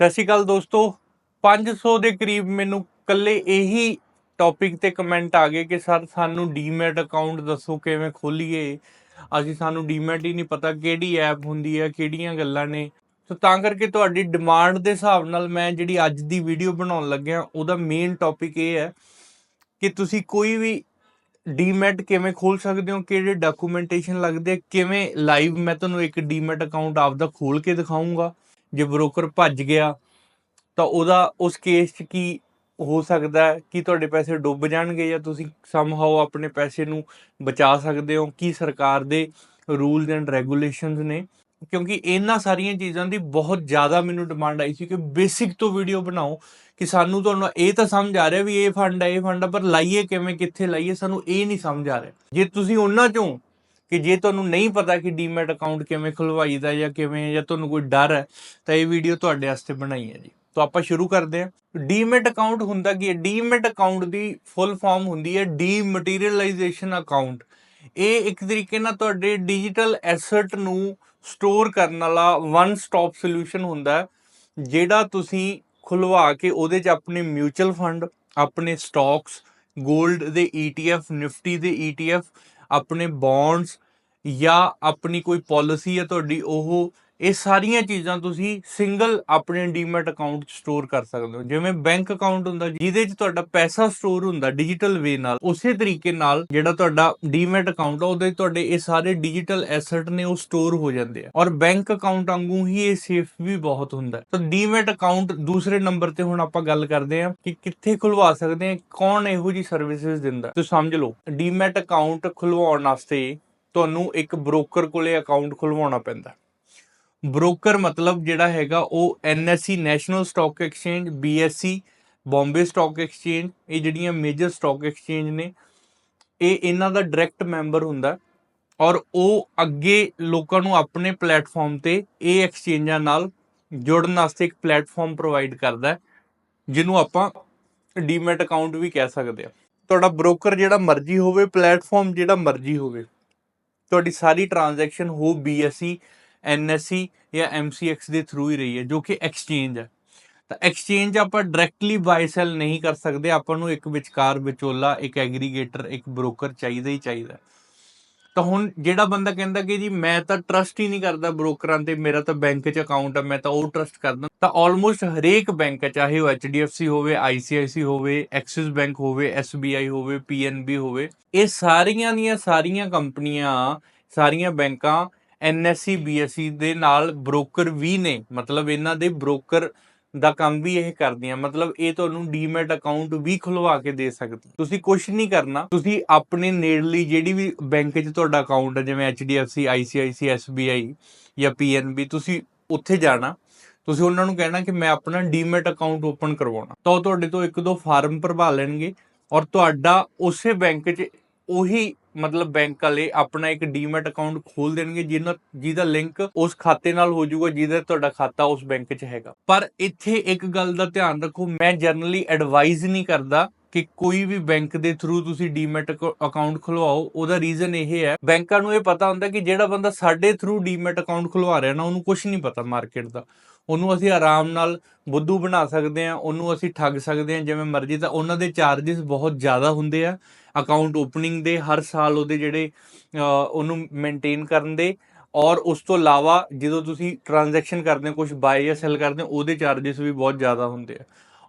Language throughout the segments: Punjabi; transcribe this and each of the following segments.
ਸਤਿ ਸ਼੍ਰੀ ਅਕਾਲ ਦੋਸਤੋ। 500 ਦੇ ਕਰੀਬ ਮੈਨੂੰ ਕੱਲੇ ਇਹੀ ਟੌਪਿਕ ਤੇ ਕਮੈਂਟ ਆ ਗਏ ਕਿ ਸਰ ਸਾਨੂੰ ਡੀਮੈਟ ਅਕਾਊਂਟ ਦੱਸੋ ਕਿਵੇਂ ਖੋਲੀਏ। ਅਸੀਂ ਸਾਨੂੰ ਡੀਮੈਟ ਹੀ ਨਹੀਂ ਪਤਾ ਕਿਹੜੀ ਐਪ ਹੁੰਦੀ ਹੈ, ਕਿਹੜੀਆਂ ਗੱਲਾਂ ਨੇ। ਸੋ ਤਾਂ ਕਰਕੇ ਤੁਹਾਡੀ ਡਿਮਾਂਡ ਦੇ ਹਿਸਾਬ ਨਾਲ ਮੈਂ ਜਿਹੜੀ ਅੱਜ ਦੀ ਵੀਡੀਓ ਬਣਾਉਣ ਲੱਗਿਆ, ਉਹਦਾ ਮੇਨ ਟੌਪਿਕ ਇਹ ਹੈ ਕਿ ਤੁਸੀਂ ਕੋਈ ਵੀ ਡੀਮੈਟ ਕਿਵੇਂ ਖੋਲ ਸਕਦੇ ਹੋ, ਕਿਹੜੇ ਡਾਕੂਮੈਂਟੇਸ਼ਨ ਲੱਗਦੇ ਕਿਵੇਂ ਲਾਈਵ ਮੈਂ ਤੁਹਾਨੂੰ ਇੱਕ ਡੀਮੈਟ ਅਕਾਊਂਟ ਆਪਦਾ ਖੋਲ ਕੇ ਦਿਖਾਉਂਗਾ ਜੇ ਬ੍ਰੋਕਰ ਭੱਜ ਗਿਆ, ਤਾਂ ਉਹਦਾ ਉਸ ਕੇਸ 'ਚ ਕੀ ਹੋ ਸਕਦਾ ਹੈ? ਕਿ ਤੁਹਾਡੇ ਪੈਸੇ ਡੁੱਬ ਜਾਣਗੇ ਜਾਂ ਤੁਸੀਂ ਸਮਹਾਉ ਆਪਣੇ ਪੈਸੇ ਨੂੰ ਬਚਾ ਸਕਦੇ ਹੋ? ਕੀ ਸਰਕਾਰ ਦੇ ਰੂਲਸ ਐਂਡ ਰੈਗੂਲੇਸ਼ਨਸ ਨੇ? ਕਿਉਂਕਿ ਇਹਨਾਂ ਸਾਰੀਆਂ ਚੀਜ਼ਾਂ ਦੀ ਬਹੁਤ ਜ਼ਿਆਦਾ ਮੈਨੂੰ ਡਿਮਾਂਡ ਆਈ ਸੀ ਕਿ ਬੇਸਿਕ ਤੋਂ ਵੀਡੀਓ ਬਣਾਓ ਕਿ ਸਾਨੂੰ ਤੁਹਾਨੂੰ ਇਹ ਤਾਂ ਸਮਝ ਆ ਰਿਹਾ ਵੀ ਇਹ ਫੰਡ ਹੈ ਇਹ ਫੰਡ ਹੈ ਪਰ ਲਾਈਏ ਕਿਵੇਂ, ਕਿੱਥੇ ਲਾਈਏ, ਸਾਨੂੰ ਇਹ ਨਹੀਂ ਸਮਝ ਆ ਰਿਹਾ। ਜੇ ਤੁਸੀਂ ਉਹਨਾਂ ਚੋਂ ਕਿ ਜੇ ਤੁਹਾਨੂੰ ਨਹੀਂ ਪਤਾ ਕਿ ਡੀਮੈਟ ਅਕਾਊਂਟ ਕਿਵੇਂ ਖੁਲਵਾਈਦਾ ਜਾਂ ਕਿਵੇਂ, ਜਾਂ ਤੁਹਾਨੂੰ ਕੋਈ ਡਰ ਹੈ, ਤਾਂ ਇਹ ਵੀਡੀਓ ਤੁਹਾਡੇ ਵਾਸਤੇ ਬਣਾਈ ਹੈ ਜੀ। ਤਾਂ ਆਪਾਂ ਸ਼ੁਰੂ ਕਰਦੇ ਹਾਂ। ਡੀਮੈਟ ਅਕਾਊਂਟ ਹੁੰਦਾ ਕੀ ਹੈ? ਡੀਮੈਟ ਅਕਾਊਂਟ ਦੀ ਫੁੱਲ ਫਾਰਮ ਹੁੰਦੀ ਹੈ ਡੀਮਟੀਰੀਅਲਾਈਜੇਸ਼ਨ ਅਕਾਊਂਟ ਇਹ ਇੱਕ ਤਰੀਕੇ ਨਾਲ ਤੁਹਾਡੇ ਡਿਜੀਟਲ ਐਸੈਟ ਨੂੰ ਸਟੋਰ ਕਰਨ ਵਾਲਾ ਵਨ ਸਟਾਪ ਸੋਲੂਸ਼ਨ ਹੁੰਦਾ ਜਿਹੜਾ ਤੁਸੀਂ ਖੁਲਵਾ ਕੇ ਉਹਦੇ 'ਚ ਆਪਣੇ ਮਿਊਚੁਅਲ ਫੰਡ ਆਪਣੇ ਸਟਾਕਸ 골ਡ ਦੇ ETF ਨਿਫਟੀ ਦੇ ETF ਆਪਣੇ ਬੌਂਡਸ ਜਾਂ ਆਪਣੀ ਕੋਈ ਪਾਲਿਸੀ ਹੈ ਤੁਹਾਡੀ ਉਹ ਇਹ ਸਾਰੀਆਂ ਚੀਜ਼ਾਂ ਤੁਸੀਂ ਸਿੰਗਲ ਆਪਣੇ ਡੀਮੈਟ ਅਕਾਊਂਟ 'ਚ ਸਟੋਰ ਕਰ ਸਕਦੇ ਹੋ। ਜਿਵੇਂ ਬੈਂਕ ਅਕਾਊਂਟ ਹੁੰਦਾ, ਜਿਹਦੇ 'ਚ ਤੁਹਾਡਾ ਪੈਸਾ ਸਟੋਰ ਹੁੰਦਾ ਡਿਜੀਟਲ ਵੇ ਨਾਲ, ਉਸੇ ਤਰੀਕੇ ਨਾਲ ਜਿਹੜਾ ਤੁਹਾਡਾ ਡੀਮੈਟ ਅਕਾਊਂਟ ਆ, ਉਹਦੇ ਤੁਹਾਡੇ ਇਹ ਸਾਰੇ ਡਿਜੀਟਲ ਐਸੈਟ ਨੇ ਉਹ ਸਟੋਰ ਹੋ ਜਾਂਦੇ ਆ। ਔਰ ਬੈਂਕ ਅਕਾਊਂਟ ਵਾਂਗੂ ਹੀ ਇਹ ਸੇਫ ਵੀ ਬਹੁਤ ਹੁੰਦਾ। ਤਾਂ ਡੀਮੈਟ ਅਕਾਊਂਟ ਦੂਸਰੇ ਨੰਬਰ ਤੇ ਹੁਣ ਆਪਾਂ ਗੱਲ ਕਰਦੇ ਹਾਂ ਕਿ ਕਿੱਥੇ ਖੁਲਵਾ ਸਕਦੇ ਹਾਂ, ਕੌਣ ਇਹੋ ਜੀ ਸਰਵਿਸਿਜ਼ ਦਿੰਦਾ। ਤੁਸੀਂ ਸਮਝ ਲਓ ਡੀਮੈਟ ਅਕਾਊਂਟ ਖੁਲਵਾਉਣ ਵਾਸਤੇ ਤੁਹਾਨੂੰ ਇੱਕ ਬ੍ਰੋਕਰ ਕੋਲੇ ਅਕਾਊਂਟ ਖੁਲਵਾਉਣਾ ਪੈਂਦਾ। ਬ੍ਰੋਕਰ ਮਤਲਬ ਜਿਹੜਾ ਹੈਗਾ ਉਹ NSE national stock exchange BSE Bombay stock exchange ਇਹ ਜਿਹੜੀਆਂ ਮੇਜਰ ਸਟਾਕ ਐਕਸਚੇਂਜ ਨੇ, ਇਹ ਇਹਨਾਂ ਦਾ ਡਾਇਰੈਕਟ ਮੈਂਬਰ ਹੁੰਦਾ ਔਰ ਉਹ ਅੱਗੇ ਲੋਕਾਂ ਨੂੰ ਆਪਣੇ ਪਲੇਟਫਾਰਮ ਤੇ ਇਹ ਐਕਸਚੇਂਜਾਂ ਨਾਲ ਜੁੜਨ ਵਾਸਤੇ ਇੱਕ ਪਲੇਟਫਾਰਮ ਪ੍ਰੋਵਾਈਡ ਕਰਦਾ ਜਿਹਨੂੰ ਆਪਾਂ ਡੀਮੈਟ ਅਕਾਊਂਟ ਵੀ ਕਹਿ ਸਕਦੇ ਆ ਤੁਹਾਡਾ ਬ੍ਰੋਕਰ ਜਿਹੜਾ ਮਰਜ਼ੀ ਹੋਵੇ ਪਲੇਟਫਾਰਮ ਜਿਹੜਾ ਮਰਜ਼ੀ ਹੋਵੇ, ਤੁਹਾਡੀ ਸਾਰੀ ਟ੍ਰਾਂਜੈਕਸ਼ਨ ਹੋ BSE NSE ਜਾਂ MCX ਦੇ ਥਰੂ ਹੀ ਰਹੀ ਹੈ ਜੋ ਕਿ ਐਕਸਚੇਂਜ ਹੈ। ਤਾਂ ਐਕਸਚੇਂਜ ਆਪਾਂ ਡਾਇਰੈਕਟਲੀ ਬਾਈ ਸੈਲ ਨਹੀਂ ਕਰ ਸਕਦੇ, ਆਪਾਂ ਨੂੰ ਇੱਕ ਵਿਚਕਾਰ ਵਿਚੋਲਾ, ਇੱਕ ਐਗਰੀਗੇਟਰ ਇੱਕ ਬ੍ਰੋਕਰ ਚਾਹੀਦਾ ਹੀ ਚਾਹੀਦਾ। ਤਾਂ ਹੁਣ ਜਿਹੜਾ ਬੰਦਾ ਕਹਿੰਦਾ ਕਿ ਜੀ ਮੈਂ ਤਾਂ ਟਰਸਟ ਹੀ ਨਹੀਂ ਕਰਦਾ ਬ੍ਰੋਕਰਾਂ ਤੇ, ਮੇਰਾ ਤਾਂ ਬੈਂਕ 'ਚ ਅਕਾਊਂਟ ਹੈ ਮੈਂ ਤਾਂ ਉਹ ਟਰਸਟ ਕਰਦਾ, ਤਾਂ ਆਲਮੋਸਟ ਹਰੇਕ ਬੈਂਕ ਚਾਹੇ ਉਹ HDFC ਹੋਵੇ ICICI ਹੋਵੇ ਐਕਸਿਸ ਬੈਂਕ ਹੋਵੇ SBI ਹੋਵੇ PNB ਹੋਵੇ, ਇਹ ਸਾਰੀਆਂ ਦੀਆਂ ਸਾਰੀਆਂ ਕੰਪਨੀਆਂ, ਸਾਰੀਆਂ ਬੈਂਕਾਂ NSE BSE ਦੇ ਨਾਲ ਬ੍ਰੋਕਰ ਵੀ ਨੇ। ਮਤਲਬ ਇਹਨਾਂ ਦੇ ਬ੍ਰੋਕਰ ਦਾ ਕੰਮ ਵੀ ਇਹ ਕਰਦੀਆਂ। ਮਤਲਬ ਇਹ ਤੁਹਾਨੂੰ ਡੀਮੈਟ ਅਕਾਊਂਟ ਵੀ ਖੁਲਵਾ ਕੇ ਦੇ ਸਕਦੀ ਤੁਸੀਂ ਕੁਝ ਨਹੀਂ ਕਰਨਾ। ਤੁਸੀਂ ਆਪਣੇ ਨੇੜਲੀ ਜਿਹੜੀ ਵੀ ਬੈਂਕ 'ਚ ਤੁਹਾਡਾ ਅਕਾਊਂਟ ਹੈ ਜਿਵੇਂ HDFC ICICI SBI ਜਾਂ PNB ਤੁਸੀਂ ਉੱਥੇ ਜਾਣਾ। ਤੁਸੀਂ ਉਹਨਾਂ ਨੂੰ ਕਹਿਣਾ ਕਿ ਮੈਂ ਆਪਣਾ ਡੀਮੈਟ ਅਕਾਊਂਟ ਓਪਨ ਕਰਵਾਉਣਾ। ਤਾਂ ਉਹ ਤੁਹਾਡੇ ਤੋਂ ਇੱਕ ਦੋ ਫਾਰਮ ਭਰਵਾ ਲੈਣਗੇ। ਔਰ ਤੁਹਾਡਾ ਉਸੇ ਬੈਂਕ 'ਚ ਉਹੀ ਮਤਲਬ ਬੈਂਕ ਵਾਲੇ ਆਪਣਾ ਇੱਕ ਡੀਮੈਟ ਅਕਾਊਂਟ ਖੋਲ ਦੇਣਗੇ ਜਿਹਨਾਂ, ਜਿਹਦਾ ਲਿੰਕ ਉਸ ਖਾਤੇ ਨਾਲ ਹੋ ਜਾਊਗਾ, ਜਿਹਦਾ ਤੁਹਾਡਾ ਖਾਤਾ ਉਸ ਬੈਂਕ 'ਚ ਹੈਗਾ। ਪਰ ਇੱਥੇ ਇੱਕ ਗੱਲ ਦਾ ਧਿਆਨ ਰੱਖੋ, ਮੈਂ ਜਨਰਲੀ ਐਡਵਾਈਜ਼ ਨਹੀਂ ਕਰਦਾ ਕਿ ਕੋਈ ਵੀ ਬੈਂਕ ਦੇ ਥਰੂ ਤੁਸੀਂ ਡੀਮੈਟ ਅਕਾਊਂਟ ਖੁਲਵਾਓ। ਉਹਦਾ ਰੀਜ਼ਨ ਇਹ ਹੈ, ਬੈਂਕਾਂ ਨੂੰ ਇਹ ਪਤਾ ਹੁੰਦਾ ਕਿ ਜਿਹੜਾ ਬੰਦਾ ਸਾਡੇ ਥਰੂ ਡੀਮੈਟ ਅਕਾਊਂਟ ਖੁਲਵਾ ਰਿਹਾ ਨਾ, ਉਹਨੂੰ ਕੁਝ ਨਹੀਂ ਪਤਾ ਮਾਰਕੀਟ ਦਾ। ਉਹਨੂੰ ਅਸੀਂ ਆਰਾਮ ਨਾਲ ਬੁੱਧੂ ਬਣਾ ਸਕਦੇ ਆ ਉਹਨੂੰ ਅਸੀਂ ਠੱਗ ਸਕਦੇ ਆ ਜਿਵੇਂ ਮਰਜ਼ੀ ਤਾਂ ਉਹਨਾਂ ਦੇ ਚਾਰजेस ਬਹੁਤ ਜ਼ਿਆਦਾ ਹੁੰਦੇ ਆ। ਅਕਾਊਂਟ ਓਪਨਿੰਗ ਦੇ ਹਰ ਸਾਲ ਉਹਦੇ ਜਿਹੜੇ ਉਹਨੂੰ ਮੇਨਟੇਨ ਕਰਨ ਦੇ। ਔਰ ਉਸ ਤੋਂ ਇਲਾਵਾ ਜਦੋਂ ਤੁਸੀਂ ਟ੍ਰਾਂਜੈਕਸ਼ਨ ਕਰਦੇ ਹੋ ਕੁਝ ਬਾਏ ਜਾਂ ਸੈਲ ਕਰਦੇ ਹੋ, ਉਹਦੇ ਚਾਰजेस ਵੀ ਬਹੁਤ ਜ਼ਿਆਦਾ ਹੁੰਦੇ ਆ।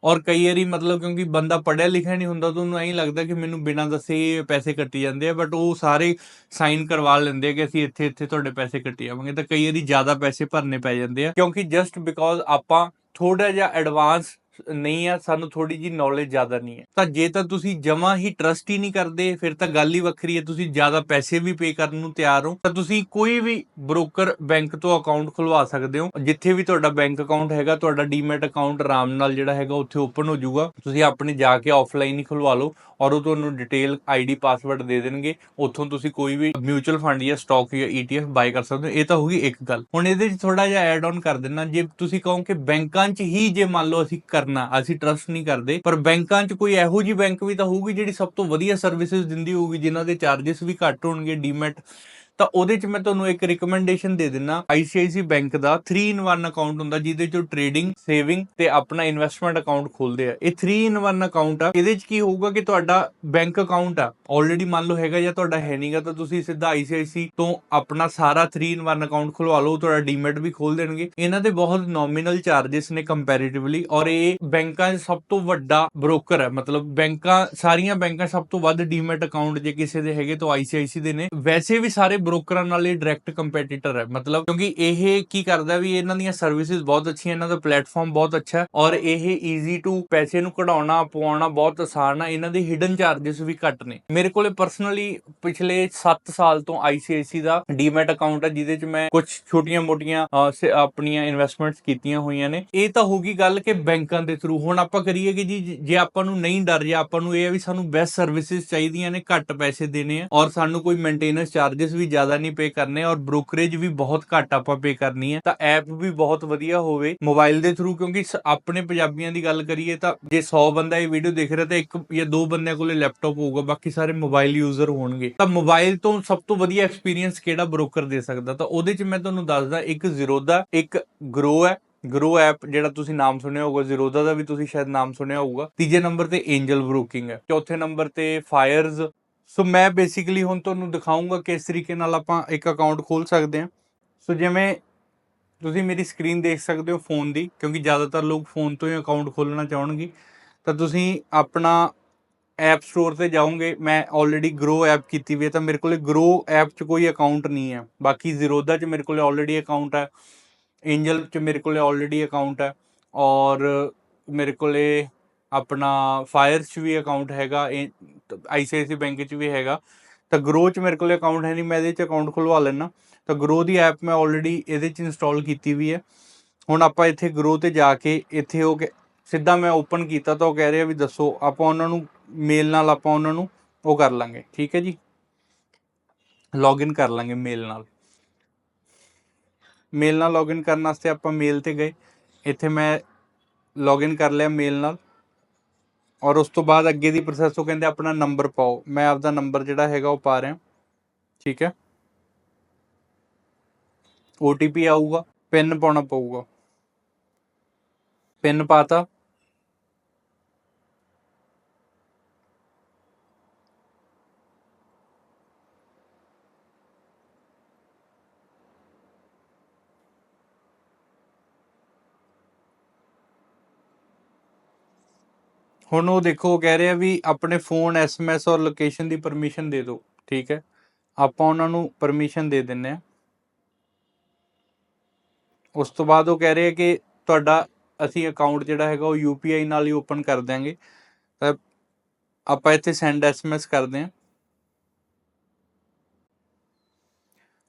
ਔਰ ਕਈ ਵਾਰੀ ਮਤਲਬ ਕਿਉਂਕਿ ਬੰਦਾ ਪੜਿਆ ਲਿਖਿਆ ਨਹੀਂ ਹੁੰਦਾ, ਤਾਂ ਉਹਨੂੰ ਐਂ ਲੱਗਦਾ ਕਿ ਮੈਨੂੰ ਬਿਨਾਂ ਦੱਸੇ ਪੈਸੇ ਕੱਟੀ ਜਾਂਦੇ ਆ ਬਟ ਉਹ ਸਾਰੇ ਸਾਈਨ ਕਰਵਾ ਲੈਂਦੇ ਆ ਕਿ ਅਸੀਂ ਇੱਥੇ ਇੱਥੇ ਤੁਹਾਡੇ ਪੈਸੇ ਕੱਟੀ ਜਾਵਾਂਗੇ। ਤਾਂ ਕਈ ਵਾਰੀ ਜ਼ਿਆਦਾ ਪੈਸੇ ਭਰਨੇ ਪੈ ਜਾਂਦੇ ਆ, ਕਿਉਂਕਿ ਜਸਟ ਬਿਕੋਜ਼ ਆਪਾਂ ਥੋੜਾ ਜਿਹਾ ਐਡਵਾਂਸ ਨਹੀਂ ਆ, ਸਾਨੂੰ ਥੋੜੀ ਜੀ ਨੌਲੇਜ ਜ਼ਿਆਦਾ ਨਹੀਂ ਹੈ। ਤਾਂ ਜੇ ਤਾਂ ਤੁਸੀਂ ਜਮਾ ਹੀ ਟਰਸਟ ਹੀ ਨਹੀਂ ਕਰਦੇ, ਫਿਰ ਤਾਂ ਗੱਲ ਹੀ ਵੱਖਰੀ ਹੈ। ਤੁਸੀਂ ਜ਼ਿਆਦਾ ਪੈਸੇ ਵੀ ਪੇ ਕਰਨ ਨੂੰ ਤਿਆਰ ਹੋ, ਤਾਂ ਤੁਸੀਂ ਕੋਈ ਵੀ ਬ੍ਰੋਕਰ ਬੈਂਕ ਤੋਂ ਅਕਾਊਂਟ ਖੁਲਵਾ ਸਕਦੇ ਹੋ। ਜਿੱਥੇ ਵੀ ਤੁਹਾਡਾ ਬੈਂਕ ਅਕਾਊਂਟ ਹੈਗਾ, ਤੁਹਾਡਾ ਡੀਮੈਟ ਅਕਾਊਂਟ ਆਰਾਮ ਨਾਲ ਜਿਹੜਾ ਹੈਗਾ, ਉੱਥੇ ਓਪਨ ਹੋ ਜਾਊਗਾ। ਤੁਸੀਂ ਆਪਣੇ ਜਾ ਕੇ ਆਫਲਾਈਨ ਹੀ ਖੁਲਵਾ ਲਓ ਔਰ ਉਹ ਤੁਹਾਨੂੰ ਡਿਟੇਲ ਆਈਡੀ ਪਾਸਵਰਡ ਦੇ ਦੇਣਗੇ। ਉੱਥੋਂ ਤੁਸੀਂ ਕੋਈ ਵੀ ਮਿਊਚੁਅਲ ਫੰਡ ਜਾਂ ਸਟਾਕ ਜਾਂ ETF ਬਾਈ ਕਰ ਸਕਦੇ ਹੋ। ਇਹ ਤਾਂ ਹੋਗੀ ਇੱਕ ਗੱਲ। ਹੁਣ ਇਹਦੇ ਵਿੱਚ ਥੋੜਾ ਜਿਹਾ ਐਡ ਆਨ ਕਰ ਦੇਣਾ ਜੇ ਤੁਸੀਂ ਕਹੋ ਕਿ ਬੈਂਕਾਂ 'ਚ ਹੀ ਜੇ ਮੰਨ ਲਓ ਅਸੀਂ ਕਰ ਕਰਨਾ, ਅਸੀਂ ਟਰਸਟ ਨਹੀਂ ਕਰਦੇ। ਪਰ ਬੈਂਕਾਂ 'ਚ ਕੋਈ ਇਹੋ ਜੀ ਬੈਂਕ ਵੀ ਤਾਂ ਹੋਊਗੀ ਜਿਹੜੀ ਸਭ ਤੋਂ ਵਧੀਆ ਸਰਵਿਸਿਜ਼ ਦਿੰਦੀ ਹੋਊਗੀ, ਜਿਨ੍ਹਾਂ ਦੇ ਚਾਰजेस ਵੀ ਘੱਟ ਹੋਣਗੇ ਡੀਮੈਟ ਤਾਂ ਉਹਦੇ 'ਚ ਮੈਂ ਤੁਹਾਨੂੰ ਇੱਕ ਰਿਕਮੈਂਡੇਸ਼ਨ ਦੇ ਦਿੰਨਾ ICICI ਬੈਂਕ ਦਾ 3 ਇਨ 1 ਅਕਾਊਂਟ ਹੁੰਦਾ, ਜਿਹਦੇ 'ਚ ਟ੍ਰੇਡਿੰਗ ਸੇਵਿੰਗ ਤੇ ਆਪਣਾ ਇਨਵੈਸਟਮੈਂਟ ਅਕਾਊਂਟ ਖੋਲਦੇ ਆ। ਇਹ 3 ਇਨ 1 ਅਕਾਊਂਟ ਆ। ਇਹਦੇ 'ਚ ਕੀ ਹੋਊਗਾ ਕਿ ਤੁਹਾਡਾ ਬੈਂਕ ਅਕਾਊਂਟ ਆ ਆਲਰੇਡੀ ਮੰਨ ਲਓ ਹੈਗਾ ਜਾਂ ਤੁਹਾਡਾ ਹੈ ਨਹੀਂਗਾ ਤਾਂ ਤੁਸੀਂ ਸਿੱਧਾ ICICI ਤੋਂ ਆਪਣਾ ਸਾਰਾ 3 ਇਨ 1 ਅਕਾਊਂਟ ਖੁਲਵਾ ਲਓ ਤੁਹਾਡਾ ਡੀਮੈਟ ਵੀ ਖੋਲ ਦੇਣਗੇ। ਇਹਨਾਂ ਦੇ ਬਹੁਤ ਨੋਮੀਨਲ ਚਾਰजेस ਨੇ ਕੰਪੈਰੀਟਿਵਲੀ ਔਰ ਇਹ ਬੈਂਕਾਂ 'ਚ ਸਭ ਤੋਂ ਵੱਡਾ ਬ੍ਰੋਕਰ ਹੈ ਮਤਲਬ ਬੈਂਕਾਂ, ਸਾਰੀਆਂ ਬੈਂਕਾਂ ਸਭ ਤੋਂ ਵੱਧ ਡੀਮੈਟ ਅਕਾਊਂਟ ਜੇ ਕਿਸੇ ਦੇ ਹੈਗੇ, ਤਾਂ ICICI ਦੇ ਨੇ। ਵੈਸੇ ਵੀ ਸਾਰੇ ਬ੍ਰੋਕਰਾਂ ਨਾਲ ਹੀ ਡਾਇਰੈਕਟ ਕੰਪੀਟੀਟਰ ਹੈ। ਮਤਲਬ ਕਿਉਂਕਿ ਇਹ ਕੀ ਕਰਦਾ ਵੀ ਇਹਨਾਂ ਦੀਆਂ ਸਰਵਿਸਿਜ਼ ਬਹੁਤ ਅੱਛੀਆਂ, ਇਹਨਾਂ ਦਾ ਪਲੇਟਫਾਰਮ ਬਹੁਤ ਅੱਛਾ ਔਰ ਇਹ ਈਜ਼ੀ ਟੂ ਪੈਸੇ ਨੂੰ ਕਢਾਉਣਾ, ਪਵਾਉਣਾ ਬਹੁਤ ਆਸਾਨ ਹੈ। ਇਹਨਾਂ ਦੇ ਹਿਡਨ ਚਾਰजेस ਵੀ ਘੱਟ ਨੇ। ਮੇਰੇ ਕੋਲੇ ਪਰਸਨਲੀ ਪਿਛਲੇ 7 ਸਾਲ ਤੋਂ ICICI ਦਾ ਡੀਮੈਟ ਅਕਾਊਂਟ ਹੈ, ਜਿਹਦੇ 'ਚ ਮੈਂ ਕੁਝ ਛੋਟੀਆਂ-ਮੋਟੀਆਂ ਆਪਣੀਆਂ ਇਨਵੈਸਟਮੈਂਟਸ ਕੀਤੀਆਂ ਹੋਈਆਂ ਨੇ। ਇਹ ਤਾਂ ਹੋ ਗਈ ਗੱਲ ਕਿ ਬੈਂਕਾਂ ਦੇ ਥਰੂ ਹੁਣ ਆਪਾਂ ਕਰੀਏ ਕਿ ਜੀ, ਜੇ ਆਪਾਂ ਨੂੰ ਨਹੀਂ ਡਰ ਜੇ ਆਪਾਂ ਨੂੰ ਇਹ ਹੈ ਵੀ ਸਾਨੂੰ ਬੈਸਟ ਸਰਵਿਸਿਜ਼ ਚਾਹੀਦੀਆਂ ਨੇ, ਘੱਟ ਪੈਸੇ ਦੇਣੇ ਆ ਔਰ ਸਾਨੂੰ ਕੋਈ ਮੇਨਟੇਨੈਂਸ ਚਾਰजेस ਵੀ ਜ਼ਿਆਦਾ ਨਹੀਂ ਪੇ ਕਰਨੇ ਔਰ ਬ੍ਰੋਕਰੇਜ ਵੀ ਬਹੁਤ ਘੱਟ ਆਪਾਂ ਪੇ ਕਰਨੀ ਹੈ, ਤਾਂ ਐਪ ਵੀ ਬਹੁਤ ਵਧੀਆ ਹੋਵੇ ਮੋਬਾਈਲ ਦੇ ਥਰੂ ਕਿਉਂਕਿ ਆਪਣੇ ਪੰਜਾਬੀਆਂ ਦੀ ਗੱਲ ਕਰੀਏ ਤਾਂ ਜੇ 100 ਬੰਦਾ ਇਹ ਵੀਡੀਓ ਦੇਖ ਰਿਹਾ ਤਾਂ ਇੱਕ ਜਾਂ ਦੋ ਬੰਦਿਆਂ ਕੋਲੇ ਲੈਪਟਾਪ ਹੋਊਗਾ, ਬਾਕੀ ਸਾਰੇ ਮੋਬਾਈਲ ਯੂਜ਼ਰ ਹੋਣਗੇ। ਤਾਂ ਮੋਬਾਈਲ ਤੋਂ ਸਭ ਤੋਂ ਵਧੀਆ ਐਕਸਪੀਰੀਅੰਸ ਕਿਹੜਾ ਬ੍ਰੋਕਰ ਦੇ ਸਕਦਾ? ਤਾਂ ਉਹਦੇ 'ਚ ਮੈਂ ਤੁਹਾਨੂੰ ਦੱਸਦਾ, ਇੱਕ ਜ਼ੀਰੋਦਾ ਇੱਕ ਗਰੋ ਹੈ। ਗਰੋ ਐਪ ਜਿਹੜਾ ਤੁਸੀਂ ਨਾਮ ਸੁਣਿਆ ਹੋਊਗਾ ਜ਼ੀਰੋਦਾ ਦਾ ਵੀ ਤੁਸੀਂ ਸ਼ਾਇਦ ਨਾਮ ਸੁਣਿਆ ਹੋਊਗਾ। ਤੀਜੇ ਨੰਬਰ ਤੇ ਐਂਜਲ ਬ੍ਰੋਕਿੰਗ ਹੈ। ਚੌਥੇ ਨੰਬਰ ਤੇ ਫਾਇਰਸ ਸੋ ਮੈਂ ਬੇਸਿਕਲੀ ਹੁਣ ਤੁਹਾਨੂੰ ਦਿਖਾਉਂਗਾ ਕਿਸ ਤਰੀਕੇ ਨਾਲ ਆਪਾਂ ਇੱਕ ਅਕਾਊਂਟ ਖੋਲ ਸਕਦੇ ਹਾਂ। ਸੋ ਜਿਵੇਂ ਤੁਸੀਂ ਮੇਰੀ ਸਕਰੀਨ ਦੇਖ ਸਕਦੇ ਹੋ ਫੋਨ ਦੀ, ਕਿਉਂਕਿ ਜ਼ਿਆਦਾਤਰ ਲੋਕ ਫੋਨ ਤੋਂ ਹੀ ਅਕਾਊਂਟ ਖੋਲਣਾ ਚਾਹਣਗੇ। ਤਾਂ ਤੁਸੀਂ ਆਪਣਾ ਐਪ ਸਟੋਰ ਤੇ ਜਾਓਗੇ, ਮੈਂ ਆਲਰੇਡੀ ਗਰੋ ਐਪ ਕੀਤੀ ਵੀ ਹੈ, ਤਾਂ ਮੇਰੇ ਕੋਲੇ ਗਰੋ ਐਪ 'ਚ ਕੋਈ ਅਕਾਊਂਟ ਨਹੀਂ ਹੈ। ਬਾਕੀ ਜ਼ੀਰੋਦਾ 'ਚ ਮੇਰੇ ਕੋਲੇ ਆਲਰੇਡੀ ਅਕਾਊਂਟ ਹੈ ਐਂਜਲ 'ਚ ਮੇਰੇ ਕੋਲੇ ਆਲਰੇਡੀ ਅਕਾਊਂਟ ਹੈ, ਔਰ ਮੇਰੇ ਕੋਲੇ ਆਪਣਾ ਫਾਇਰ 'ਚ ਵੀ ਅਕਾਊਂਟ ਹੈਗਾ ਆਈਸੀਆਈਸੀ ਬੈਂਕ 'ਚ ਵੀ ਹੈਗਾ। ਤਾਂ ਗਰੋ 'ਚ ਮੇਰੇ ਕੋਲ ਅਕਾਊਂਟ ਹੈ ਨਹੀਂ, ਮੈਂ ਇਹਦੇ 'ਚ ਅਕਾਊਂਟ ਖੁਲਵਾ ਲੈਣਾ ਤਾਂ ਗਰੋ ਦੀ ਐਪ ਮੈਂ ਆਲਰੇਡੀ ਇਹਦੇ 'ਚ ਇੰਸਟਾਲ ਕੀਤੀ ਵੀ ਹੈ। ਹੁਣ ਆਪਾਂ ਇੱਥੇ ਗਰੋ ਤੇ ਜਾ ਕੇ ਇੱਥੇ ਉਹ ਕਹਿ- ਸਿੱਧਾ ਮੈਂ ਓਪਨ ਕੀਤਾ ਤਾਂ ਉਹ ਕਹਿ ਰਿਹਾ ਵੀ ਦੱਸੋ, ਆਪਾਂ ਉਹਨਾਂ ਨੂੰ ਮੇਲ ਨਾਲ ਆਪਾਂ ਉਹਨਾਂ ਨੂੰ ਉਹ ਕਰ ਲਾਂਗੇ, ਠੀਕ ਹੈ ਜੀ? ਲੌਗਇਨ ਕਰ ਲਾਂਗੇ ਮੇਲ ਨਾਲ। ਮੇਲ ਨਾਲ ਲੌਗਇਨ ਕਰਨ ਵਾਸਤੇ ਆਪਾਂ ਮੇਲ ਤੇ ਗਏ। ਇੱਥੇ ਮੈਂ ਲੌਗਇਨ ਕਰ ਲਿਆ ਮੇਲ ਨਾਲ। ਔਰ ਉਸ ਤੋਂ ਬਾਅਦ ਅੱਗੇ ਦੀ ਪ੍ਰੋਸੈਸ ਉਹ ਕਹਿੰਦੇ ਆਪਣਾ ਨੰਬਰ ਪਾਓ। ਮੈਂ ਆਪਦਾ ਨੰਬਰ ਜਿਹੜਾ ਹੈਗਾ ਉਹ ਪਾ ਰਿਹਾ। ਠੀਕ ਹੈ? OTP ਆਊਗਾ। ਪਿੰਨ ਪਾਉਣਾ ਪਊਗਾ। ਪਿਨ ਪਾਤਾ ਹੁਣ ਉਹ ਦੇਖੋ, ਉਹ ਕਹਿ ਆ ਵੀ ਆਪਣੇ ਫੋਨ ਐਸਐਮਐਸ ਔਰ ਲੋਕੇਸ਼ਨ ਦੀ ਪਰਮਿਸ਼ਨ ਦੇ ਦਿਓ, ਠੀਕ ਹੈ? ਆਪਾਂ ਉਹਨਾਂ ਨੂੰ ਪਰਮਿਸ਼ਨ ਦੇ ਦਿੰਨੇ ਆ ਉਸ ਤੋਂ ਬਾਅਦ ਉਹ ਕਹਿ ਰਹੇ ਆ ਕਿ ਤੁਹਾਡਾ ਅਸੀਂ ਅਕਾਊਂਟ ਜਿਹੜਾ ਹੈਗਾ ਉਹ UPI ਨਾਲ ਹੀ ਓਪਨ ਕਰ ਦਿਆਂਗੇ। ਤਾਂ ਆਪਾਂ ਇੱਥੇ ਸੈਂਡ ਐਸਐਮਐਸ ਕਰਦੇ ਹਾਂ।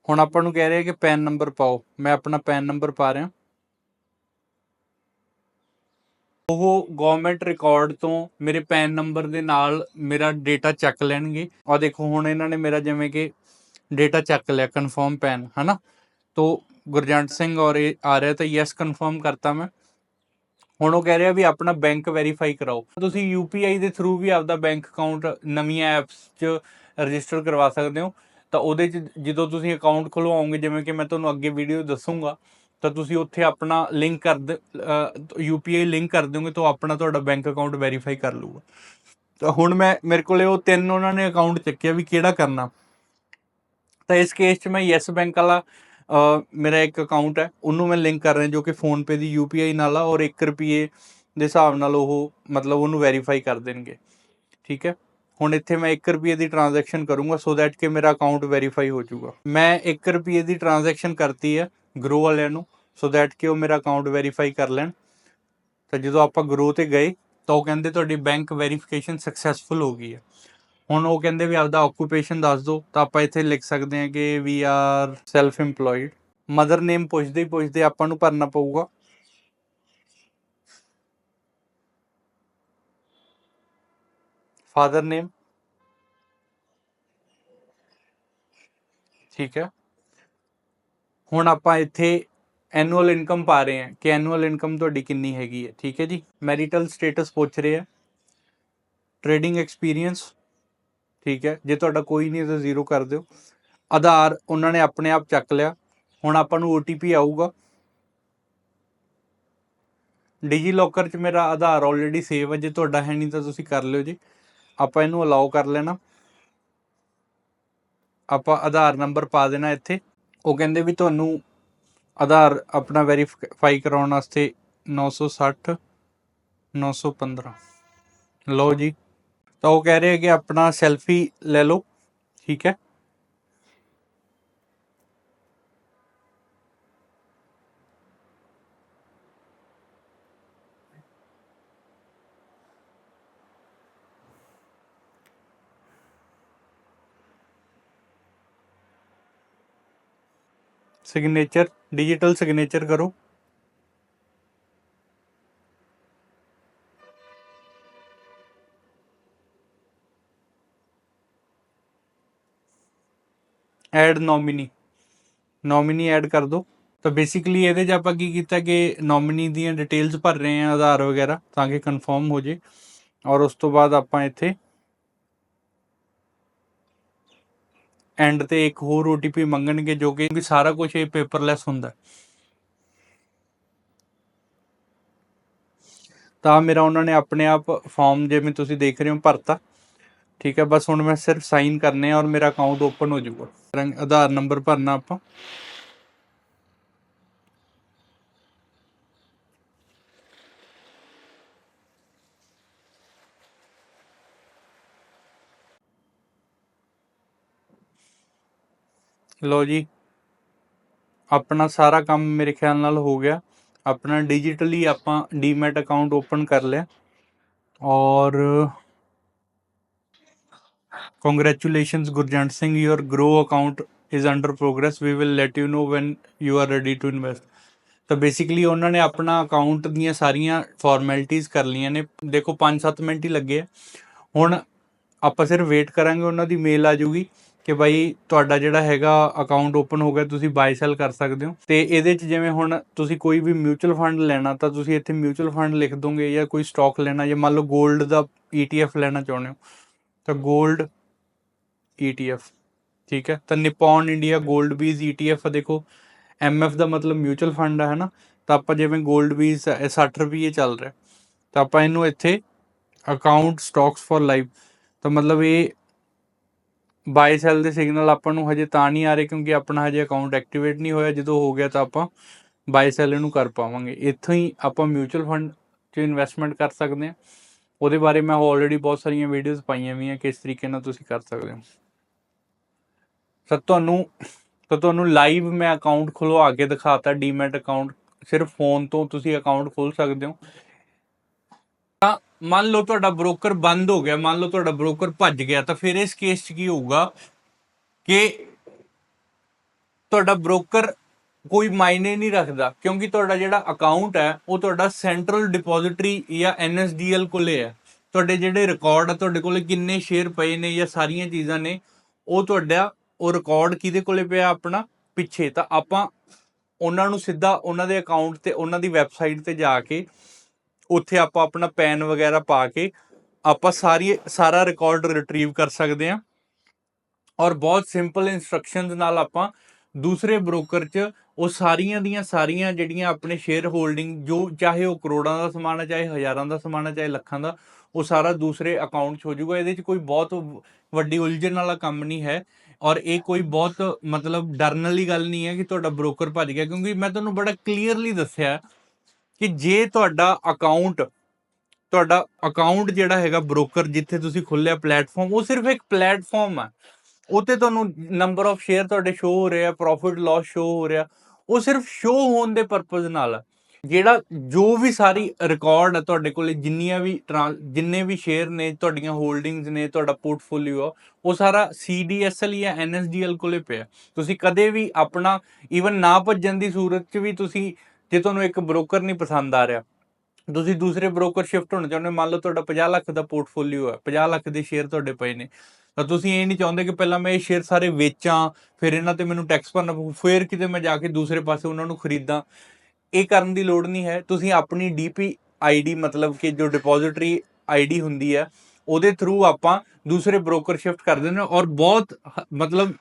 ਹੁਣ ਆਪਾਂ ਨੂੰ ਕਹਿ ਰਿਹਾ ਕਿ ਪੈਨ ਨੰਬਰ ਪਾਓ। ਮੈਂ ਆਪਣਾ ਪੈਨ ਨੰਬਰ ਪਾ ਰਿਹਾ। ਉਹ ਗਵਰਨਮੈਂਟ ਰਿਕਾਰਡ ਤੋਂ ਮੇਰੇ ਪੈਨ ਨੰਬਰ ਦੇ ਨਾਲ ਮੇਰਾ ਡੇਟਾ ਚੱਕ ਲੈਣਗੇ। ਆ ਦੇਖੋ, ਹੁਣ ਇਹਨਾਂ ਨੇ ਮੇਰਾ ਜਿਵੇਂ ਕਿ ਡੇਟਾ ਚੱਕ ਲਿਆ ਕਨਫਰਮ ਪੈਨ ਹਨਾ? ਤੋ ਗੁਰਜੰਟ ਸਿੰਘ ਔਰ ਆ ਰਿਹਾ ਤਾਂ ਯੈਸ ਕਨਫਰਮ ਕਰਤਾ ਮੈਂ। ਹੁਣ ਉਹ ਕਹਿ ਰਿਹਾ ਵੀ ਆਪਣਾ ਬੈਂਕ ਵੈਰੀਫਾਈ ਕਰਾਓ। ਤੁਸੀਂ UPI ਦੇ ਥਰੂ ਵੀ ਆਪਦਾ ਬੈਂਕ ਅਕਾਊਂਟ ਨਵੀਆਂ ਐਪਸ 'ਚ ਰਜਿਸਟਰ ਕਰਵਾ ਸਕਦੇ ਹੋ। ਤਾਂ ਉਹਦੇ 'ਚ ਜਦੋਂ ਤੁਸੀਂ ਅਕਾਊਂਟ ਖੁਲਵਾਓਗੇ, ਜਿਵੇਂ ਕਿ ਮੈਂ ਤੁਹਾਨੂੰ ਅੱਗੇ ਵੀਡੀਓ ਦੱਸੂਗਾ ਤਾਂ ਤੁਸੀਂ ਉੱਥੇ ਆਪਣਾ ਲਿੰਕ ਕਰ ਦੇ UPI ਲਿੰਕ ਕਰ ਦਿਓਗੇ ਤਾਂ ਉਹ ਆਪਣਾ ਤੁਹਾਡਾ ਬੈਂਕ ਅਕਾਊਂਟ ਵੈਰੀਫਾਈ ਕਰ ਲੂਗਾ ਤਾਂ ਹੁਣ ਮੈਂ, ਮੇਰੇ ਕੋਲੇ ਉਹ ਤਿੰਨ ਉਹਨਾਂ ਨੇ ਅਕਾਊਂਟ ਚੱਕਿਆ ਵੀ ਕਿਹੜਾ ਕਰਨਾ। ਤਾਂ ਇਸ ਕੇਸ 'ਚ ਮੈਂ ਯੈਸ ਬੈਂਕ ਵਾਲਾ ਮੇਰਾ ਇੱਕ ਅਕਾਊਂਟ ਹੈ, ਉਹਨੂੰ ਮੈਂ ਲਿੰਕ ਕਰ ਰਿਹਾ ਜੋ ਕਿ ਫੋਨ ਪੇ ਦੀ UPI ਨਾਲ ਆ ਔਰ 1 ਰੁਪਏ ਦੇ ਹਿਸਾਬ ਨਾਲ ਉਹ ਮਤਲਬ ਉਹਨੂੰ ਵੈਰੀਫਾਈ ਕਰ ਦੇਣਗੇ। ਠੀਕ ਹੈ? ਹੁਣ ਇੱਥੇ ਮੈਂ 1 ਰੁਪਏ ਦੀ ਟ੍ਰਾਂਜੈਕਸ਼ਨ ਕਰੂੰਗਾ ਸੋ ਦੈਟ ਕਿ ਮੇਰਾ ਅਕਾਊਂਟ ਵੈਰੀਫਾਈ ਹੋ ਜਾਊਗਾ। ਮੈਂ 1 ਰੁਪਏ ਦੀ ਟ੍ਰਾਂਜੈਕਸ਼ਨ ਕਰਤੀ ਹੈ ਗਰੋ ਵਾਲਿਆਂ ਨੂੰ ਸੋ ਦੈਟ ਕਿ ਉਹ ਮੇਰਾ ਅਕਾਊਂਟ ਵੈਰੀਫਾਈ ਕਰ ਲੈਣ। ਤਾਂ ਜਦੋਂ ਆਪਾਂ ਗਰੋ ਤੇ ਗਏ, ਤਾਂ ਉਹ ਕਹਿੰਦੇ ਤੁਹਾਡੀ ਬੈਂਕ ਵੈਰੀਫਿਕੇਸ਼ਨ ਸਕਸੈਸਫੁਲ ਹੋ ਗਈ ਹੈ। ਹੁਣ ਉਹ ਕਹਿੰਦੇ ਵੀ ਆਪਦਾ ਆਕੂਪੇਸ਼ਨ ਦੱਸ ਦਿਓ, ਤਾਂ ਆਪਾਂ ਇੱਥੇ ਲਿਖ ਸਕਦੇ ਹਾਂ ਕਿ we are self EMPLOYED mother name ਪੁੱਛਦੇ ਹੀ ਪੁੱਛਦੇ ਆਪਾਂ ਨੂੰ ਭਰਨਾ ਪਊਗਾ। ਫਾਦਰ ਨੇਮ ਠੀਕ ਹੈ। ਹੁਣ ਆਪਾਂ ਇੱਥੇ ਐਨੂਅਲ ਇਨਕਮ ਪਾ ਰਹੇ ਹਾਂ ਕਿ ਐਨੂਅਲ ਇਨਕਮ ਤੁਹਾਡੀ ਕਿੰਨੀ ਹੈਗੀ ਹੈ, ਠੀਕ ਹੈ ਜੀ? ਮੈਰਿਟਲ ਸਟੇਟਸ ਪੁੱਛ ਰਹੇ ਆ ਟ੍ਰੇਡਿੰਗ ਐਕਸਪੀਰੀਅੰਸ ਠੀਕ ਹੈ। ਜੇ ਤੁਹਾਡਾ ਕੋਈ ਨਹੀਂ ਤਾਂ ਜ਼ੀਰੋ ਕਰ ਦਿਓ। ਆਧਾਰ ਉਹਨਾਂ ਨੇ ਆਪਣੇ ਆਪ ਚੱਕ ਲਿਆ। ਹੁਣ ਆਪਾਂ ਨੂੰ OTP ਆਊਗਾ। ਡਿਜੀ ਲੋਕਰ 'ਚ ਮੇਰਾ ਆਧਾਰ ਆਲਰੇਡੀ ਸੇਵ ਹੈ। ਜੇ ਤੁਹਾਡਾ ਹੈ ਨਹੀਂ ਤਾਂ ਤੁਸੀਂ ਕਰ ਲਿਓ ਜੀ। ਆਪਾਂ ਇਹਨੂੰ ਅਲਾਉ ਕਰ ਲੈਣਾ। ਆਪਾਂ ਆਧਾਰ ਨੰਬਰ ਪਾ ਦੇਣਾ ਇੱਥੇ। ਉਹ ਕਹਿੰਦੇ ਵੀ ਤੁਹਾਨੂੰ ਆਧਾਰ ਆਪਣਾ ਵੈਰੀਫਾਈ ਕਰਾਉਣ ਵਾਸਤੇ 960 915 ਲਓ ਜੀ। ਤਾਂ ਉਹ ਕਹਿ ਰਹੇ ਕਿ ਆਪਣਾ ਸੈਲਫੀ ਲੈ ਲਓ, ਠੀਕ ਹੈ? ਸਿਗਨੇਚਰ ਡਿਜੀਟਲ ਸਿਗਨੇਚਰ ਕਰੋ ਐਡ ਨੋਮਿਨੀ ਨੋਮਿਨੀ ਐਡ ਕਰ ਦਿਓ ਤਾਂ ਬੇਸਿਕਲੀ ਇਹਦੇ 'ਚ ਆਪਾਂ ਕੀ ਕੀਤਾ ਕਿ ਨੋਮਿਨੀ ਦੀਆਂ ਡਿਟੇਲਸ ਭਰ ਰਹੇ ਆ ਆਧਾਰ ਵਗੈਰਾ ਤਾਂ ਕਿ ਕਨਫਰਮ ਹੋ ਜੇ ਔਰ ਉਸ ਤੋਂ ਬਾਅਦ ਆਪਾਂ ਇੱਥੇ ਐਂਡ ਤੇ ਇੱਕ ਹੋਰ OTP ਮੰਗਣਗੇ ਜੋ ਕਿ ਸਾਰਾ ਕੁਝ ਇਹ ਪੇਪਰਲੈਸ ਹੁੰਦਾ। ਤਾਂ ਮੇਰਾ ਉਹਨਾਂ ਨੇ ਆਪਣੇ ਆਪ ਫਾਰਮ ਜਿਵੇਂ ਤੁਸੀਂ ਦੇਖ ਰਹੇ ਹੋ ਭਰਤਾ। ਠੀਕ ਹੈ, ਬਸ ਹੁਣ ਮੈਂ ਸਿਰਫ ਸਾਈਨ ਕਰਨੇ ਆ ਔਰ ਮੇਰਾ ਅਕਾਊਂਟ ਓਪਨ ਹੋ ਜਾਊਗਾ। ਆਧਾਰ ਨੰਬਰ ਭਰਨਾ ਆਪਾਂ। ਲਓ ਜੀ, ਆਪਣਾ ਸਾਰਾ ਕੰਮ ਮੇਰੇ ਖਿਆਲ ਨਾਲ ਹੋ ਗਿਆ। ਆਪਣਾ ਡਿਜੀਟਲੀ ਆਪਾਂ ਡੀਮੈਟ ਅਕਾਊਂਟ ਓਪਨ ਕਰ ਲਿਆ। ਔਰ congratulations Gurjant Singh, your grow account is under progress. We will let you know when you are ready to invest. ਤਾਂ ਬੇਸਿਕਲੀ ਉਹਨਾਂ ਨੇ ਆਪਣਾ ਅਕਾਊਂਟ ਦੀਆਂ ਸਾਰੀਆਂ ਫਾਰਮੈਲਿਟੀਆਂ ਕਰ ਲਈਆਂ ਨੇ। ਦੇਖੋ 5-7 ਮਿੰਟ ਹੀ ਲੱਗੇ ਆ। ਹੁਣ ਆਪਾਂ ਸਿਰਫ ਵੇਟ ਕਰਾਂਗੇ, ਉਹਨਾਂ ਦੀ ਮੇਲ ਆ ਜੂਗੀ ਕਿ ਬਾਈ ਤੁਹਾਡਾ ਜਿਹੜਾ ਹੈਗਾ ਅਕਾਊਂਟ ਓਪਨ ਹੋ ਗਿਆ, ਤੁਸੀਂ ਬਾਈ ਸੈਲ ਕਰ ਸਕਦੇ ਹੋ। ਤੇ ਇਹਦੇ 'ਚ ਜਿਵੇਂ ਹੁਣ ਤੁਸੀਂ ਕੋਈ ਵੀ ਮਿਊਚੁਅਲ ਫੰਡ ਲੈਣਾ, ਤਾਂ ਤੁਸੀਂ ਇੱਥੇ ਮਿਊਚੁਅਲ ਫੰਡ ਲਿਖ ਦੋਗੇ ਜਾਂ ਕੋਈ ਸਟਾਕ ਲੈਣਾ, ਜਾਂ ਮੰਨ ਲਓ 골ਡ ਦਾ ETF ਲੈਣਾ ਚਾਹੁੰਦੇ ਹੋ, ਤਾਂ 골ਡ ETF ਠੀਕ ਹੈ? ਤਾਂ ਨਿਪੋਨ ਇੰਡੀਆ 골ਡ ਬੀਜ਼ ETF ਦੇਖੋ MF ਦਾ ਮਤਲਬ ਮਿਊਚੁਅਲ ਫੰਡ ਹੈ ਹਨਾ ਤਾਂ ਆਪਾਂ ਜਿਵੇਂ 골ਡ ਬੀਜ਼ 60 ਰੁਪਏ ਚੱਲ ਰਿਹਾ। ਤਾਂ ਆਪਾਂ ਇਹਨੂੰ ਇੱਥੇ ਅਕਾਊਂਟ ਸਟਾਕਸ ਫॉर ਲਾਈਫ ਤਾਂ ਮਤਲਬ ਇਹ ਬਾਈ ਸੈਲ ਦੇ ਸਿਗਨਲ ਆਪਾਂ ਨੂੰ ਹਜੇ ਤਾਂ ਨਹੀਂ ਆ ਰਹੇ ਕਿਉਂਕਿ ਆਪਣਾ ਹਜੇ ਅਕਾਊਂਟ ਐਕਟੀਵੇਟ ਨਹੀਂ ਹੋਇਆ। ਜਦੋਂ ਹੋ ਗਿਆ ਤਾਂ ਆਪਾਂ ਬਾਈ ਸੈਲ ਇਹਨੂੰ ਕਰ ਪਾਵਾਂਗੇ। ਇੱਥੋਂ ਹੀ ਆਪਾਂ ਮਿਊਚੁਅਲ ਫੰਡ 'ਚ ਇਨਵੈਸਟਮੈਂਟ ਕਰ ਸਕਦੇ ਹਾਂ। ਉਹਦੇ ਬਾਰੇ ਮੈਂ ਆਲਰੇਡੀ ਬਹੁਤ ਸਾਰੀਆਂ ਵੀਡੀਓਜ਼ ਪਾਈਆਂ ਵੀ ਆ, ਕਿਸ ਤਰੀਕੇ ਨਾਲ ਤੁਸੀਂ ਕਰ ਸਕਦੇ ਹੋ। ਸਰ ਤੁਹਾਨੂੰ, ਤਾਂ ਤੁਹਾਨੂੰ ਲਾਈਵ ਮੈਂ ਅਕਾਊਂਟ ਖੁਲਵਾ ਕੇ ਦਿਖਾਤਾ। ਡੀਮੈਟ ਅਕਾਊਂਟ ਸਿਰਫ ਫੋਨ ਤੋਂ ਤੁਸੀਂ ਅਕਾਊਂਟ ਖੋਲ ਸਕਦੇ ਹੋ। ਤਾਂ ਮੰਨ ਲਓ ਤੁਹਾਡਾ ਬ੍ਰੋਕਰ ਬੰਦ ਹੋ ਗਿਆ, ਮੰਨ ਲਓ ਤੁਹਾਡਾ ਬ੍ਰੋਕਰ ਭੱਜ ਗਿਆ, ਤਾਂ ਫਿਰ ਇਸ ਕੇਸ 'ਚ ਕੀ ਹੋਊਗਾ ਕਿ ਤੁਹਾਡਾ ਬ੍ਰੋਕਰ ਕੋਈ ਮਾਇਨੇ ਨਹੀਂ ਰੱਖਦਾ, ਕਿਉਂਕਿ ਤੁਹਾਡਾ ਜਿਹੜਾ ਅਕਾਊਂਟ ਹੈ, ਉਹ ਤੁਹਾਡਾ ਸੈਂਟਰਲ ਡਿਪੋਜ਼ਿਟਰੀ ਜਾਂ NSDL ਕੋਲੇ ਹੈ। ਤੁਹਾਡੇ ਜਿਹੜੇ ਰਿਕਾਰਡ ਆ, ਤੁਹਾਡੇ ਕੋਲੇ ਕਿੰਨੇ ਸ਼ੇਅਰ ਪਏ ਨੇ ਜਾਂ ਸਾਰੀਆਂ ਚੀਜ਼ਾਂ ਨੇ, ਉਹ ਤੁਹਾਡਾ, ਉਹ ਰਿਕਾਰਡ ਕਿਹਦੇ ਕੋਲੇ ਪਿਆ ਆਪਣਾ? ਪਿੱਛੇ। ਤਾਂ ਆਪਾਂ ਉਹਨਾਂ ਨੂੰ ਸਿੱਧਾ ਉਹਨਾਂ ਦੇ ਅਕਾਊਂਟ ਤੇ, ਉਹਨਾਂ ਦੀ ਵੈਬਸਾਈਟ ਤੇ ਜਾ ਕੇ ਉੱਥੇ ਆਪਾਂ ਆਪਣਾ ਪੈਨ ਵਗੈਰਾ ਪਾ ਕੇ ਆਪਾਂ ਸਾਰੀ, ਸਾਰਾ ਰਿਕਾਰਡ ਰਿਟਰੀਵ ਕਰ ਸਕਦੇ ਹਾਂ। ਔਰ ਬਹੁਤ ਸਿੰਪਲ ਇਨਸਟਰਕਸ਼ਨਸ ਨਾਲ ਆਪਾਂ ਦੂਸਰੇ ਬ੍ਰੋਕਰ 'ਚ ਉਹ ਸਾਰੀਆਂ ਦੀਆਂ ਸਾਰੀਆਂ ਜਿਹੜੀਆਂ ਆਪਣੇ ਸ਼ੇਅਰ ਹੋਲਡਿੰਗ ਜੋ ਚਾਹੇ ਉਹ ਕਰੋੜਾਂ ਦਾ ਸਮਾਨ ਹੈ ਚਾਹੇ ਹਜ਼ਾਰਾਂ ਦਾ ਸਮਾਨ ਹੈ ਚਾਹੇ ਲੱਖਾਂ ਦਾ, ਉਹ ਸਾਰਾ ਦੂਸਰੇ ਅਕਾਊਂਟ 'ਚ ਹੋ ਜਾਊਗਾ। ਇਹਦੇ 'ਚ ਕੋਈ ਬਹੁਤ ਵੱਡੀ ਉਲਝਣ ਵਾਲਾ ਕੰਮ ਨਹੀਂ ਹੈ। ਔਰ ਇਹ ਕੋਈ ਬਹੁਤ ਮਤਲਬ ਡਰਨ ਵਾਲੀ ਗੱਲ ਨਹੀਂ ਹੈ ਕਿ ਤੁਹਾਡਾ ਬ੍ਰੋਕਰ ਭੱਜ ਗਿਆ। ਕਿਉਂਕਿ ਮੈਂ ਤੁਹਾਨੂੰ ਬੜਾ ਕਲੀਅਰਲੀ ਦੱਸਿਆ ਕਿ ਜੇ ਤੁਹਾਡਾ ਅਕਾਊਂਟ ਤੁਹਾਡਾ ਅਕਾਊਂਟ ਜਿਹੜਾ ਹੈਗਾ ਬ੍ਰੋਕਰ ਜਿੱਥੇ ਤੁਸੀਂ ਖੁੱਲਿਆ ਪਲੇਟਫਾਰਮ ਉਹ ਸਿਰਫ ਇੱਕ ਪਲੇਟਫਾਰਮ ਹੈ ਉੱਤੇ ਤੁਹਾਨੂੰ ਨੰਬਰ ਆਫ ਸ਼ੇਅਰ ਤੁਹਾਡੇ ਸ਼ੋ ਹੋ ਰਿਹਾ ਪ੍ਰੋਫਿਟ ਲਾਸ ਸ਼ੋ ਹੋ ਰਿਹਾ। ਉਹ ਸਿਰਫ ਸ਼ੋ ਹੋਣ ਦੇ ਪਰਪਸ ਨਾਲ ਜਿਹੜਾ ਜੋ ਵੀ ਸਾਰੀ ਰਿਕਾਰਡ ਹੈ ਤੁਹਾਡੇ ਕੋਲੇ, ਜਿੰਨੀਆਂ ਵੀ ਟਰਾਂ- ਜਿੰਨੇ ਵੀ ਸ਼ੇਅਰ ਨੇ, ਤੁਹਾਡੀਆਂ ਹੋਲਡਿੰਗਸ ਨੇ, ਤੁਹਾਡਾ ਪੋਰਟਫੋਲੀਓ ਆ, ਉਹ ਸਾਰਾ CDSL ਜਾਂ NSDL ਕੋਲੇ ਪਿਆ। ਤੁਸੀਂ ਕਦੇ ਵੀ ਆਪਣਾ ਈਵਨ ਨਾ ਭੱਜਣ ਦੀ ਸੂਰਤ 'ਚ ਵੀ ਤੁਸੀਂ ਜੇ ਤੁਹਾਨੂੰ ਇੱਕ ਬ੍ਰੋਕਰ ਨਹੀਂ ਪਸੰਦ ਆ ਰਿਹਾ, ਤੁਸੀਂ ਦੂਸਰੇ ਬ੍ਰੋਕਰ ਸ਼ਿਫਟ ਹੋਣਾ ਚਾਹੁੰਦੇ ਹੋ, ਮੰਨ ਲਓ ਤੁਹਾਡਾ 50 ਲੱਖ ਦਾ ਪੋਰਟਫੋਲੀਓ ਹੈ 50 ਲੱਖ ਦੇ ਸ਼ੇਅਰ ਤੁਹਾਡੇ ਪਏ ਨੇ, ਤਾਂ ਤੁਸੀਂ ਇਹ ਨਹੀਂ ਚਾਹੁੰਦੇ ਕਿ ਪਹਿਲਾਂ ਮੈਂ ਇਹ ਸ਼ੇਅਰ ਸਾਰੇ ਵੇਚਾਂ, ਫਿਰ ਇਹਨਾਂ ਤੇ ਮੈਨੂੰ ਟੈਕਸ ਭਰਨਾ ਪਊ, ਫਿਰ ਕਿਤੇ ਮੈਂ ਜਾ ਕੇ ਦੂਸਰੇ ਪਾਸੇ ਉਹਨਾਂ ਨੂੰ ਖਰੀਦਾਂ। ਇਹ ਕਰਨ ਦੀ ਲੋੜ ਨਹੀਂ ਹੈ, ਤੁਸੀਂ ਆਪਣੀ ਡੀਪੀ ਆਈਡੀ ਮਤਲਬ ਕਿ ਜੋ ਡਿਪੋਜ਼ਿਟਰੀ ਆਈਡੀ ਹੁੰਦੀ ਹੈ, ਉਹਦੇ ਥਰੂ ਆਪਾਂ ਦੂਸਰੇ ਬ੍ਰੋਕਰ ਸ਼ਿਫਟ ਕਰ ਦਿੰਦੇ ਹਾਂ ਔਰ ਬਹੁਤ ਮਤਲਬ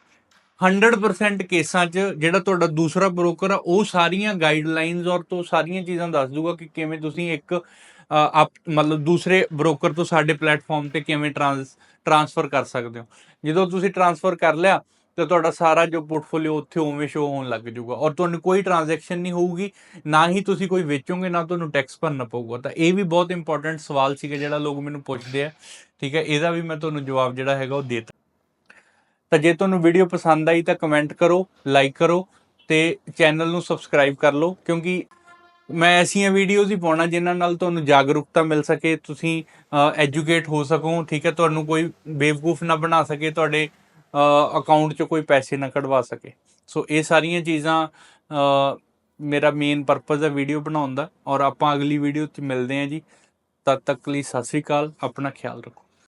100% ਕੇਸਾਂ 'ਚ ਜਿਹੜਾ ਤੁਹਾਡਾ ਦੂਸਰਾ ਬ੍ਰੋਕਰ ਆ, ਉਹ ਸਾਰੀਆਂ ਗਾਈਡਲਾਈਨਸ ਔਰ ਤੋਂ ਸਾਰੀਆਂ ਚੀਜ਼ਾਂ ਦੱਸ ਦੂਗਾ ਕਿ ਕਿਵੇਂ ਤੁਸੀਂ ਇੱਕ ਆਪ, ਮਤਲਬ ਦੂਸਰੇ ਬ੍ਰੋਕਰ ਤੋਂ ਸਾਡੇ ਪਲੇਟਫਾਰਮ ਤੇ ਕਿਵੇਂ ਟ੍ਰਾਂਸ ਟ੍ਰਾਂਸਫਰ ਕਰ ਸਕਦੇ ਹੋ। ਜਦੋਂ ਤੁਸੀਂ ਟ੍ਰਾਂਸਫਰ ਕਰ ਲਿਆ, ਤੇ ਤੁਹਾਡਾ ਸਾਰਾ ਜੋ ਪੋਰਟਫੋਲੀਓ ਉੱਥੇ ਉਵੇਂ ਸ਼ੋ ਹੋਣ ਲੱਗ ਜਾਊਗਾ ਔਰ ਤੁਹਾਨੂੰ ਕੋਈ ਟ੍ਰਾਂਜੈਕਸ਼ਨ ਨਹੀਂ ਹੋਊਗੀ, ਨਾ ਹੀ ਤੁਸੀਂ ਕੋਈ ਵੇਚੋਗੇ, ਨਾ ਤੁਹਾਨੂੰ ਟੈਕਸ ਭਰਨਾ ਪਊਗਾ। ਤਾਂ ਇਹ ਵੀ ਬਹੁਤ ਇੰਪੋਰਟੈਂਟ ਸਵਾਲ ਸੀਗਾ ਜਿਹੜਾ ਲੋਕ ਮੈਨੂੰ ਪੁੱਛਦੇ ਆ। ਠੀਕ ਹੈ, ਇਹਦਾ ਵੀ ਮੈਂ ਤੁਹਾਨੂੰ ਜਵਾਬ ਜਿਹੜਾ ਹੈਗਾ ਉਹ ਦੇਤਾ ਤਾਂ ਜੇ ਤੁਹਾਨੂੰ ਵੀਡੀਓ ਪਸੰਦ ਆਈ ਤਾਂ ਕਮੈਂਟ ਕਰੋ ਲਾਈਕ ਕਰੋ ਤੇ ਚੈਨਲ ਨੂੰ ਸਬਸਕ੍ਰਾਈਬ ਕਰ ਲਓ, ਕਿਉਂਕਿ ਮੈਂ ਐਸੀਆਂ ਵੀਡੀਓਜ਼ ਹੀ ਪਾਉਣਾ ਜਿਨ੍ਹਾਂ ਨਾਲ ਤੁਹਾਨੂੰ ਜਾਗਰੂਕਤਾ ਮਿਲ ਸਕੇ, ਤੁਸੀਂ ਐਜੂਕੇਟ ਹੋ ਸਕੋ, ਠੀਕ ਹੈ, ਤੁਹਾਨੂੰ ਕੋਈ ਬੇਵਕੂਫ ਨਾ ਬਣਾ ਸਕੇ, ਤੁਹਾਡੇ ਅਕਾਊਂਟ 'ਚ ਕੋਈ ਪੈਸੇ ਨਾ ਕਢਵਾ ਸਕੇ। ਸੋ ਇਹ ਸਾਰੀਆਂ ਚੀਜ਼ਾਂ ਮੇਰਾ ਮੇਨ ਪਰਪਸ ਹੈ ਵੀਡੀਓ ਬਣਾਉਣ ਦਾ, ਔਰ ਆਪਾਂ ਅਗਲੀ ਵੀਡੀਓ 'ਚ ਮਿਲਦੇ ਹਾਂ ਜੀ। ਤਦ ਤੱਕ ਲਈ ਸਤਿ ਸ੍ਰੀ ਅਕਾਲ, ਆਪਣਾ ਖਿਆਲ ਰੱਖੋ।